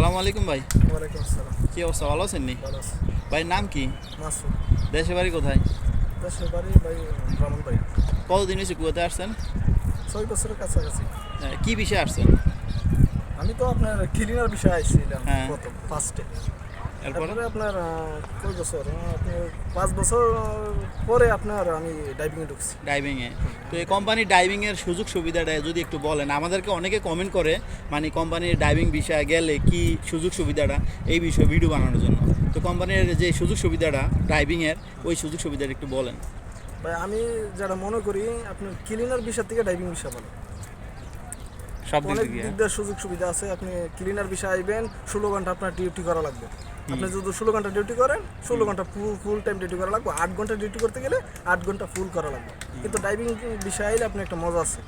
আসসালামু আলাইকুম ভাই। ওয়ালাইকুম আসসালাম। কি অবস্থা ভালো আছেন নি? ভাই নাম কি? মাসুদ দেশে বাড়ি কোথায়? দেশের বাড়ি ভাই ব্রাহ্মণ ভাই কতদিন হয়েছে কুয়াতে আসছেন? ছয় বছরের কাছাকাছি। হ্যাঁ কি বিষয়ে আসছেন? আমি তো আপনার ক্লিনার বিষয়ে আইছিলাম হ্যাঁ। প্রথম ফার্স্টে তারপরে আপনার কয় বছর? পাঁচ বছর পরে আপনার আমি ডাইভিংয়ে ঢুকছি। ডাইভিং এ তো এই কোম্পানির ডাইভিং এর সুযোগ সুবিধাটা যদি একটু বলেন আমাদেরকে অনেকে কমেন্ট করে মানে কোম্পানির ডাইভিং বিষয়ে গেলে কি সুযোগ সুবিধাটা এই বিষয়ে ভিডিও বানানোর জন্য। তো কোম্পানির যে সুযোগ সুবিধাটা ডাইভিং এর ওই সুযোগ সুবিধাটা একটু বলেন। ভাই আমি যেটা মনে করি আপনার ক্লিনার বিষয় থেকে ডাইভিং বিষয় ভালো সব দিক দিক দিয়ে সুযোগ সুবিধা আছে আপনি ক্লিনার বিষয়ে আইবেন ষোলো ঘণ্টা আপনার ডিউটি করা লাগবে। আপনি যদি ষোলো ঘণ্টা ডিউটি করেন ষোলো ঘণ্টা ফুল ফুল টাইম ডিউটি করা লাগবে। আট ঘণ্টা ডিউটি করতে গেলে আট ঘণ্টা ফুল করা লাগবে। কিন্তু ড্রাইভিং বিষয়ে আইলে আপনি একটা মজা আছে।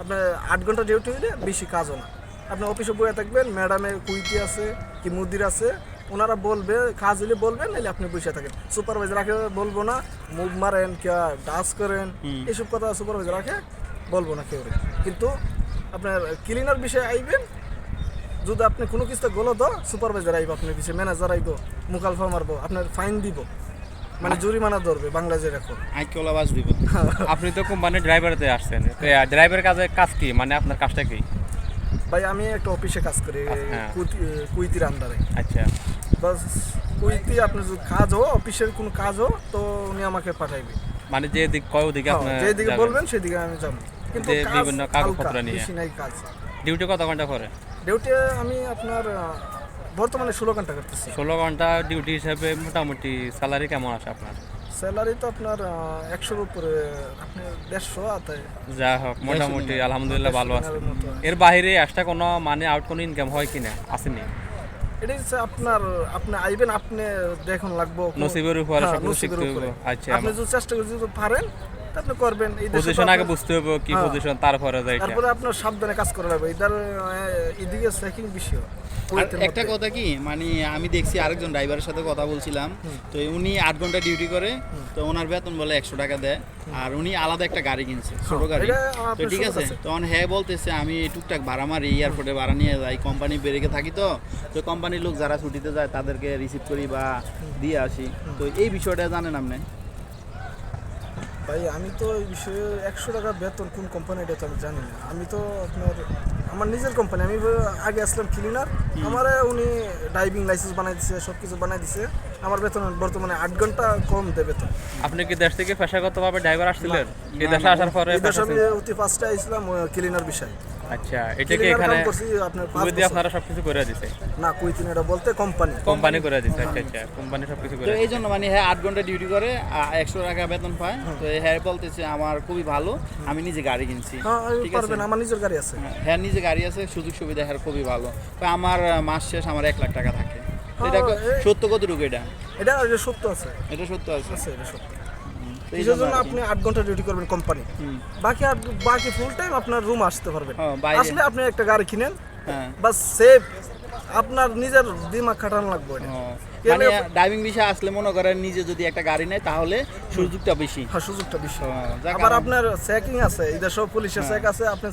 আপনার আট ঘণ্টা ডিউটি হলে বেশি কাজও না। আপনি অফিসে বয়ে থাকবেন ম্যাডামের কুইটি আছে কি মুদির আছে ওনারা বলবে কাজ হলে বলবেন নাহলে আপনি বসে থাকেন। সুপারভাইজার রাখে বলব না মুভ মারেন কে ডান্স করেন এসব কথা সুপারভাইজার রাখে বলব না কেউ। কিন্তু আপনার ক্লিনার বিষয়ে আইবেন যদি আপনি কোনো কিছু গলো তো সুপারভাইজার আইব আপনার পিছিয়ে ম্যানেজার আইব মুখালফা মারবো আপনার ফাইন দিব। মানে জরিমানা ধরবে বাংলাদেশে এখন। বাস দিব। আপনি তো কোম্পানির ড্রাইভারতে আসছেন। ড্রাইভারের কাজে কাজ কি? মানে আপনার কাজটা কি? ভাই আমি একটা অফিসে কাজ করি হ্যাঁ। কুইতির আন্ডারে আচ্ছা। বাস কুইতি আপনার যদি কাজ হো অফিসের কোনো কাজ হো তো উনি আমাকে পাঠাইবে। মানে যে দিক কয় ওদিকে হ্যাঁ, আপনার যেদিকে যাবেন। বলবেন সেদিকে আমি যাব। কিন্তু বিভিন্ন কাগজপত্র নিয়ে। বেশি নাই কাজ। ডিউটি কত ঘণ্টা করে ডিউটি আমি আপনার বর্তমানে ষোলো ঘণ্টা করতেছি। ষোলো ঘণ্টা ডিউটি হিসাবে মোটামুটি স্যালারি কেমন আছে আপনার? স্যালারি তো আপনার একশোর উপরে আপনি দেড়শো আতায় যা হোক মোটামুটি আলহামদুলিল্লাহ ভালো আছে। এর বাইরে এক্সট্রা কোনো মানে আউট কোনো ইনকাম হয় কিনা? আসেনি? এটা হচ্ছে আপনার আপনি আইবেন আপনি দেখুন লাগবো। নসিবের উপরে হ্যাঁ, আচ্ছা। আপনি যদি চেষ্টা করে যদি পারেন তা আপনি করবেন। এই পজিশন আগে বুঝতে হবে কি হ্যাঁ। পজিশন তারপরে যাইটা তারপরে আপনার সাবধানে কাজ করা লাগবে। এটার এদিকে চেকিং বেশি হয় একটা কথা কি মানে আমি দেখছি আরেকজন ড্রাইভারের সাথে কথা বলছিলাম। তো উনি আট ঘণ্টা ডিউটি করে তো ওনার বেতন বলে একশো টাকা দেয়। আর উনি আলাদা একটা গাড়ি কিনছে ছোট গাড়ি। তো ঠিক আছে আছে। তখন হ্যাঁ বলতেছে আমি টুকটাক ভাড়া মারি এয়ারপোর্টে ভাড়া নিয়ে যাই কোম্পানি বেরেকে থাকি তো। তো কোম্পানির লোক যারা ছুটিতে যায় তাদেরকে রিসিভ করি বা দিয়ে আসি। তো এই বিষয়টা জানেন আপনি? ভাই, আমি তো এই বিষয়ে একশো টাকা বেতন কোন কোম্পানিটা তো আমি জানি না। আমি তো আপনার আমার নিজের কোম্পানি আমি আগে আসলাম ক্লিনার আমার উনি ড্রাইভিং লাইসেন্স বানাই দিছে সব কিছু বানাই দিছে। আমার বেতন বর্তমানে আট ঘণ্টা কম দেয় বেতন। আপনি কি দেশ থেকে পেশাগতভাবে ড্রাইভার আসছিলেন? এই দেশে আসার পরে এই দেশে আমি অতি ফার্স্টে আইছিলাম ক্লিনার বিষয়। আচ্ছা এটা কি এখানে করছি আপনার কুয়েতে সবকিছু করে দিছে? না কুইতিন এটা বলতে কোম্পানি কোম্পানি করে দিছে আচ্ছা আচ্ছা কোম্পানি সবকিছু তো করে এই জন্য মানে হ্যাঁ আট ঘণ্টা ডিউটি করে একশো টাকা বেতন পায়। তো হ্যাঁ বলতেছে আমার খুবই ভালো আমি নিজে গাড়ি কিনছি। হ্যাঁ ঠিক আছে? আমার নিজের গাড়ি আছে। হ্যাঁ নিজে গাড়ি আছে সুযোগ সুবিধা হ্যাঁ খুবই ভালো। আমার মাস শেষ আমার এক লাখ টাকা থাকে। এটা হ্যাঁ, এই- সত্য কতটুকু এটা? এটা সত্য আছে। এটা সত্য আছে? এটা সত্য। এই জন্য। আপনি আট ঘণ্টা ডিউটি করবেন কোম্পানি বাকি আট বাকি ফুল টাইম আপনার রুম আসতে পারবেন। হ্যাঁ, আসলে আপনি একটা গাড়ি কিনেন হ্যাঁ। বাস সেফ আপনার নিজের দিমাগ খাটানো লাগবে। মানে ড্রাইভিং বিষয় আসলে মনে করেন নিজে যদি একটা গাড়ি নেয় তাহলে সুযোগটা বেশি। হ্যাঁ সুযোগটা বেশি। আবার আপনার চেকিং আছে সব পুলিশের চেক আছে আপনি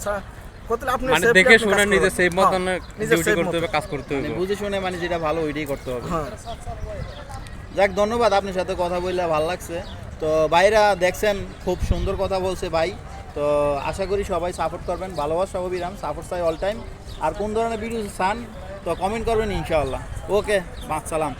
আপনি মানে দেখে শুনে নিজে। সেভ হ্যাঁ, মতন ডিউটি করতে হবে কাজ করতে মানে হবে। বুঝে শুনে মানে যেটা ভালো ওইটাই করতে হবে। হ্যাঁ। যাক ধন্যবাদ আপনার সাথে কথা বললে ভালো লাগছে। তো ভাইরা দেখছেন খুব সুন্দর কথা বলছে ভাই। তো আশা করি সবাই সাপোর্ট করবেন। ভালোবাসা অবিরাম সাপোর্ট চাই অল টাইম আর কোন ধরনের ভিডিও চান তো কমেন্ট করবেন ইনশাআল্লাহ। ওকে সালাম।